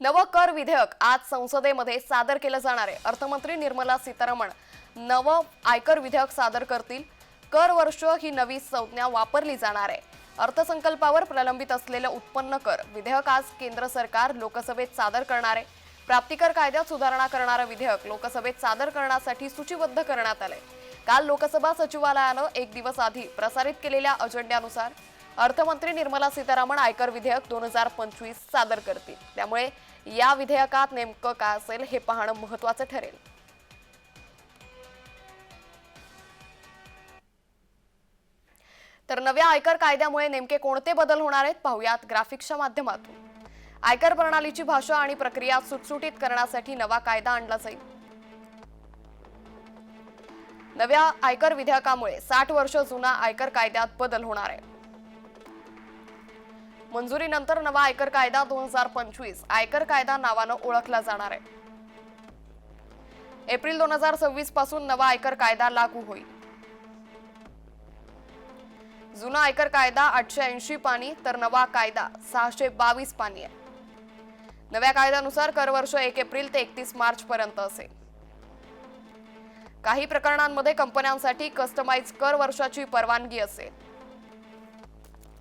नवं कर विधेयक आज संसदेमध्ये सादर केलं जाणार आहे. अर्थमंत्री निर्मला सीतारामन नवं आयकर विधेयक सादर करतील. कर वर्ष ही नवी संज्ञा वापरली जाणार आहे. अर्थसंकल्पावर प्रलंबित असलेलं उत्पन्न कर विधेयक आज केंद्र सरकार लोकसभेत सादर करणार आहे. प्राप्तिकर कायद्यात सुधारणा करणारं विधेयक लोकसभेत सादर करण्यासाठी सूचीबद्ध करण्यात आलंय. काल लोकसभा सचिवालयानं एक दिवस आधी प्रसारित केलेल्या अजेंड्यानुसार अर्थमंत्री निर्मला सीतारामन आयकर विधेयक दोन हजार पंचवीस सादर करतील. त्यामुळे या विधेयकात नेमकं काय असेल हे पाहणं महत्वाचं ठरेल. तर नव्या आयकर कायद्यामुळे नेमके कोणते बदल होणार आहेत पाहुयात ग्राफिक्सच्या माध्यमातून. आयकर प्रणालीची भाषा आणि प्रक्रिया सुटसुटीत करण्यासाठी नवा कायदा आणला जाईल. नव्या आयकर विधेयकामुळे साठ वर्ष जुना आयकर कायद्यात बदल होणार आहे. मंजुरीनंतर नवा आयकर कायदा दोन हजार पंचवीस. आयकर कायदा नावानं ओळखला जाणार आहे. एप्रिल दोन हजार सव्वीसपासून नवा आयकर कायदा लागू होईल. जुना आयकर कायदा आठशे ऐंशी पाणी तर नवा कायदा सहाशे बावीस पाणी आहे. नव्या कायद्यानुसार करवर्ष एक एप्रिल ते एकतीस मार्च पर्यंत असेल. काही प्रकरणांमध्ये कंपन्यांसाठी कस्टमाइज कर वर्षाची परवानगी असेल.